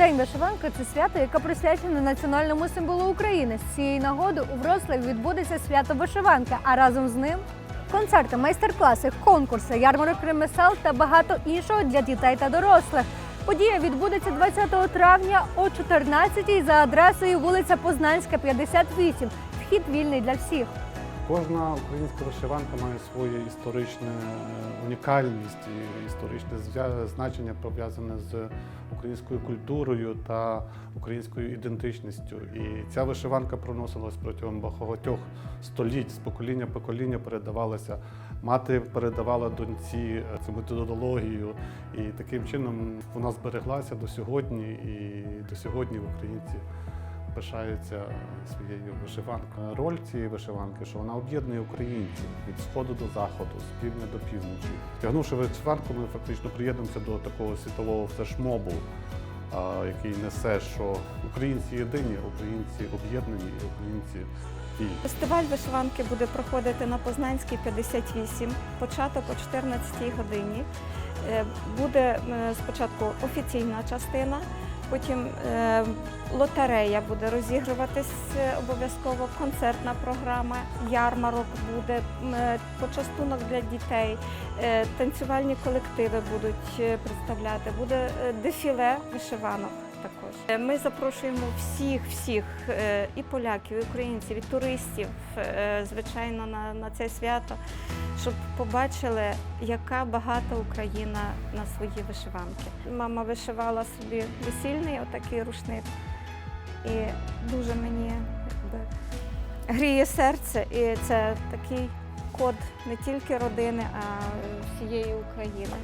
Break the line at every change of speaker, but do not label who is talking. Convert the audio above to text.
День вишиванки це свято, яке присвячене національному символу України. З цієї нагоди у Вроцлаві відбудеться свято вишиванки, а разом з ним концерти, майстер-класи, конкурси, ярмарок ремесел та багато іншого для дітей та дорослих. Подія відбудеться 20 травня о 14 за адресою вулиця Познанська, 58. Вхід вільний для всіх.
Кожна українська вишиванка має свою історичну е, унікальність і історичне значення пов'язане з українською культурою та українською ідентичністю. І ця вишиванка проносилась протягом багатьох століть, з покоління в покоління передавалася. Мати передавала доньці е, цю методологію, і таким чином вона збереглася до сьогодні, і до сьогодні в українці пишаються своєю вишиванкою. Роль цієї вишиванки, що вона об'єднує українців від сходу до заходу, з півдня до півночі. Втягнувши вишиванку, ми фактично приєднуємося до такого світового флешмобу, який несе, що українці єдині, українці об'єднані, українці.
Фестиваль вишиванки буде проходити на Познанській 58, початок о 14 годині. Е, Буде е, спочатку офіційна частина, потім е, лотерея буде розігруватись е, обов'язково, концертна програма, ярмарок буде, е, почастунок для дітей, танцювальні колективи будуть представляти, буде дефіле вишиванок також. Е, Ми запрошуємо всіх, всіх е, і поляків, і українців, і туристів, е, звичайно, на, на це свято, щоб побачили, яка багата Україна на свої вишиванки. Мама вишивала собі весільний отакий рушник, і дуже мені якби, гріє серце. І це такий код не тільки родини, а всієї України.